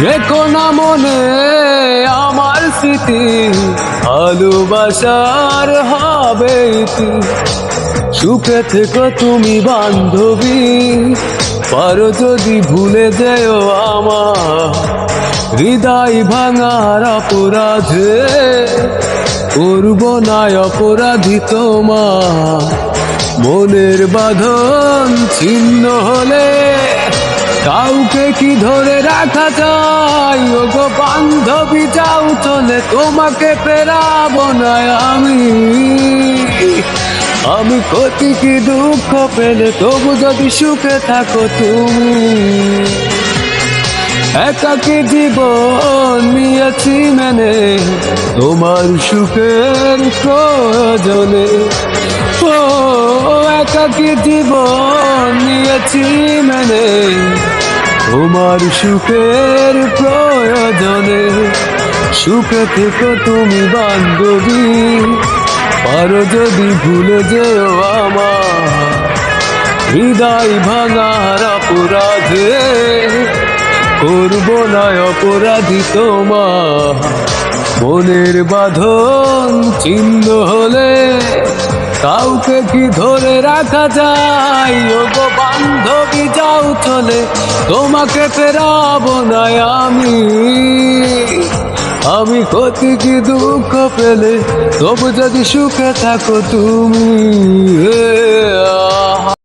রেখো না মনে আমার স্মৃতি, ভালোবাসার হবে সুখে থেকো তুমি বান্ধবী, পারো যদি ভুলে যেও আমার হৃদয় ভাঙার অপরাধে করব না অপরাধী তোমার মনের বাঁধন ছিন্ন হলে কাউকে কি ধরে রাখা যায়? ও গো বান্ধবী, যাও, চলে তোমাকে পেরাবো না আমি। আমি ক্ষতি কি দুঃখ পেলে তবু যদি সুখে থাকো তুমি। একাকি জীবন নিয়েছি মেনে? তোমার সুখের প্রয়োজনে। ও একাকি জীবন নিয়েছি মেনে? তোমার সুখের প্রয়োজনে, সুখে থেকে তুমি বান্ধবী। পারো যদি ভুলে যেও আমার হৃদয় ভাঙার অপরাধে। করব না অপরাধী তোমার মনের বাঁধন চিহ্ন হলে কাউকে কি ধরে রাখা যায়? ও গো বান্ধবী, যাও চলে। তোমাকে ফেরাব না আমি। আমি ক্ষতি কি দুঃখ পেলে? তবু যদি সুখে থাকো তুমি।